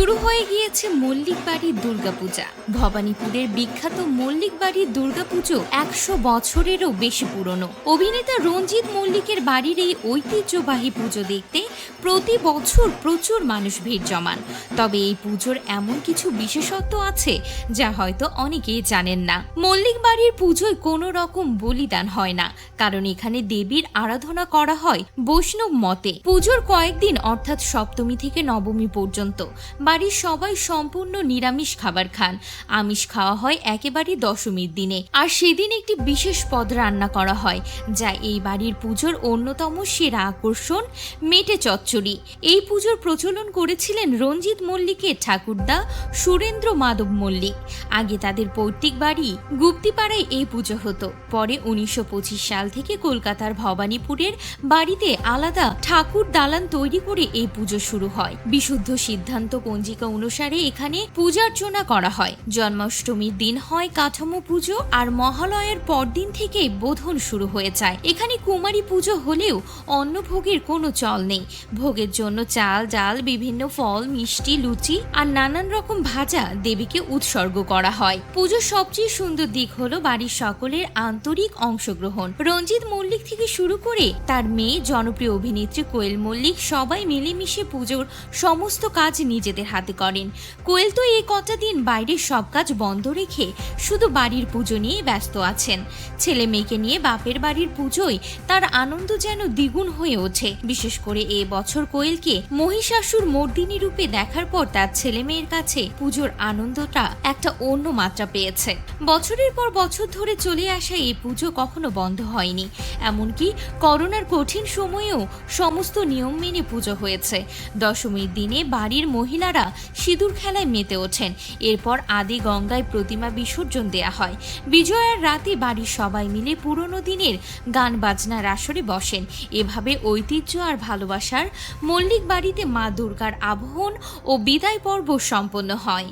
শুরু হয়ে গিয়েছে মল্লিক বাড়ির দুর্গাপূজা। ভবানীপুরের বিখ্যাত মল্লিক বাড়ির দুর্গাপুজো একশো বছরেরও বেশি পুরনো। অভিনেতা রঞ্জিত মল্লিকের বাড়ির এই ঐতিহ্যবাহী পুজো দেখতে প্রতি বছর প্রচুর মানুষ ভিড় জমান। তবে এই পুজোর এমন কিছু বিশেষত্ব আছে যা হয়তো অনেকেই জানেন না। মল্লিক বাড়ির পুজোয় কোনো রকম বলিদান হয় না, কারণ এখানে দেবীর আরাধনা করা হয় বৈষ্ণব মতে। পুজোর কয়েকদিন অর্থাৎ সপ্তমী থেকে নবমী পর্যন্ত বাড়ির সবাই সম্পূর্ণ নিরামিষ খাবার খান। আমিষ খাওয়া হয় একেবারে দশমীর দিনে। আর সেদিন একটি বিশেষ পদ রান্না করা হয়, যা এই বাড়ির পুজোর অন্যতম সেরা আকর্ষণ, মেটে চচ্চড়ি। এই পুজোর প্রচলন করেছিলেন রঞ্জিত মল্লিকের ঠাকুরদা সুরেন্দ্র মাধব মল্লিক। আগে তাদের পৈতৃক বাড়ি গুপ্তিপাড়ায় এই পুজো হতো। পরে উনিশশো পঁচিশ সাল থেকে কলকাতার ভবানীপুরের বাড়িতে আলাদা ঠাকুর দালান তৈরি করে এই পুজো শুরু হয়। বিশুদ্ধ সিদ্ধান্ত পঞ্জিকা অনুসারে এখানে পূজার্চনা করা হয়। জন্মাষ্টমীর দিন হয় কাঠামো পুজো আর মহালয়ের পরদিন থেকে বোধন শুরু হয়ে যায়। এখানে কুমারী পুজো হলেও অন্নভোগের কোনো চল নেই। ভোগের জন্য চাল, ডাল, বিভিন্ন ফল, মিষ্টি, লুচি আর নানান রকম ভাজা দেবীকে উৎসর্গ করা হয়। পুজোর সবচেয়ে সুন্দর দিক হলো বাড়ির সকলের আন্তরিক অংশগ্রহণ। রঞ্জিত মল্লিক থেকে শুরু করে তার মেয়ে, জনপ্রিয় অভিনেত্রী কোয়েল মল্লিক সবাই মিলেমিশে পুজোর সমস্ত কাজ নিজেদের হাতে করেন। কোয়েল তো এই কটা দিন বাইরের সব কাজ বন্ধ রেখে শুধু বাড়ির পুজো নিয়ে ব্যস্ত আছেন। ছেলে মেয়েকে নিয়ে বাপের বাড়ির পুজোয় তার আনন্দ যেন দ্বিগুণ হয়ে ওঠে। বিশেষ করে এ বছর কোয়েলকে মহিষাসুর মর্দিনী রূপে দেখার পর তার ছেলে মেয়ের কাছে পুজোর আনন্দটা একটা অন্য মাত্রা পেয়েছে। বছরের পর বছর ধরে চলে আসা এই পুজো কখনো বন্ধ হয়নি। এমনকি করোনার কঠিন সময়েও সমস্ত নিয়ম মেনে পুজো হয়েছে। দশমীর দিনে বাড়ির মহিলারা সিঁদুর খেলায় মেতে ওঠেন। এরপর আদি গঙ্গায় প্রতিমা বিসর্জন দেয়া হয়। বিজয়ার রাতে বাড়ির সবাই মিলে পুরনো দিনের গান বাজনার আসরে বসেন। এভাবে ঐতিহ্য আর ভালোবাসার মল্লিক বাড়িতে মা দুর্গার আবহন ও বিদায় পর্ব সম্পন্ন হয়।